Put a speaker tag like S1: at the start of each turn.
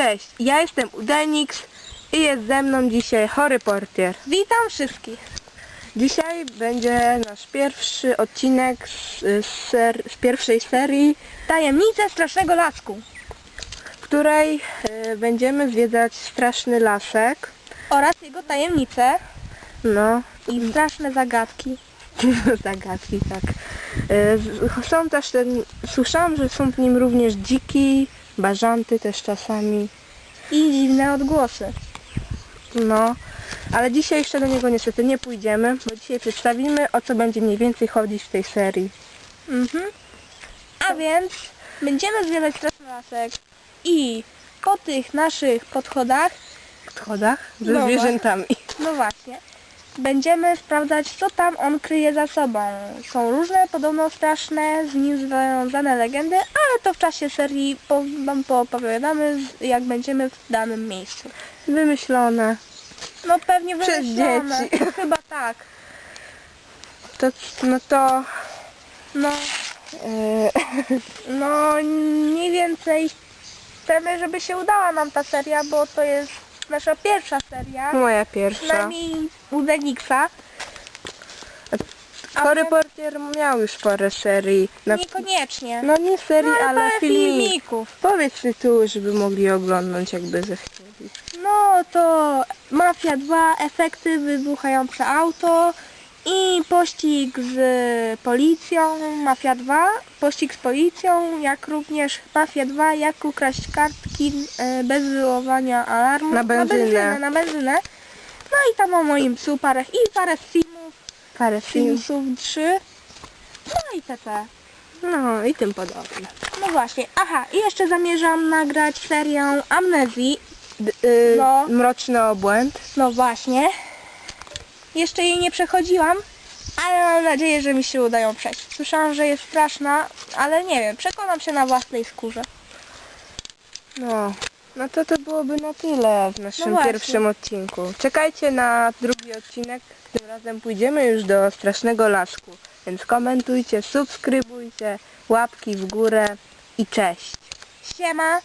S1: Cześć, ja jestem Udenix i jest ze mną dzisiaj chory portier.
S2: Witam wszystkich.
S1: Dzisiaj będzie nasz pierwszy odcinek z, ser, z pierwszej serii,
S2: Tajemnice strasznego lasku
S1: w której e, będziemy zwiedzać straszny lasek.
S2: oraz jego tajemnice
S1: No,
S2: i straszne zagadki.
S1: zagadki, tak. Z- Są też ten, słyszałam, że są w nim również dziki, bażanty też czasami.
S2: I dziwne odgłosy.
S1: No, ale dzisiaj jeszcze do niego niestety nie pójdziemy, bo dzisiaj przedstawimy o co będzie mniej więcej chodzić w tej serii.
S2: Mhm. A więc będziemy zwiedzać straszny lasek i po tych naszych podchodach,
S1: W schodach ze
S2: No
S1: zwierzętami.
S2: no właśnie, będziemy sprawdzać co tam on kryje za sobą. Są różne podobno straszne z nim związane legendy, ale to w czasie serii wam poopowiadamy jak będziemy w danym miejscu.
S1: Wymyślone.
S2: No pewnie
S1: Przez
S2: wymyślone.
S1: dzieci.
S2: Chyba tak.
S1: To, no to
S2: No,
S1: e,
S2: no mniej więcej chcemy, żeby się udała nam ta seria, bo to jest nasza pierwsza seria.
S1: moja pierwsza.
S2: Przynajmniej u Denixa. A
S1: Chory
S2: my-
S1: portier miał już parę serii. Na,
S2: Niekoniecznie.
S1: no nie serii,
S2: No,
S1: ale
S2: parę
S1: filmik.
S2: filmików.
S1: Powiedz tytuły, żeby mogli oglądać jakby zechcieli.
S2: No to Mafia 2, efekty, wybuchające auto i pościg z policją, Mafia 2, pościg z policją, jak również Mafia 2, jak ukraść kartki e, bez wywoływania alarmu.
S1: Na benzynę.
S2: Na benzynę, na benzynę. No i tam o moim psu parę, i parę filmów,
S1: Parę filmów.
S2: Simsów 3, no i TT.
S1: No i tym podobne.
S2: No właśnie, aha, i jeszcze zamierzam nagrać serię Amnezji,
S1: D- y,
S2: No.
S1: Mroczny obłęd.
S2: No właśnie. Jeszcze jej nie przechodziłam, ale mam nadzieję, że mi się udają przejść. Słyszałam, że jest straszna, ale nie wiem, przekonam się na własnej skórze.
S1: No, no to to byłoby na tyle w naszym
S2: No właśnie.
S1: pierwszym odcinku. Czekajcie na drugi odcinek. Tym razem pójdziemy już do strasznego lasku. Więc komentujcie, subskrybujcie, łapki w górę i cześć.
S2: Siema!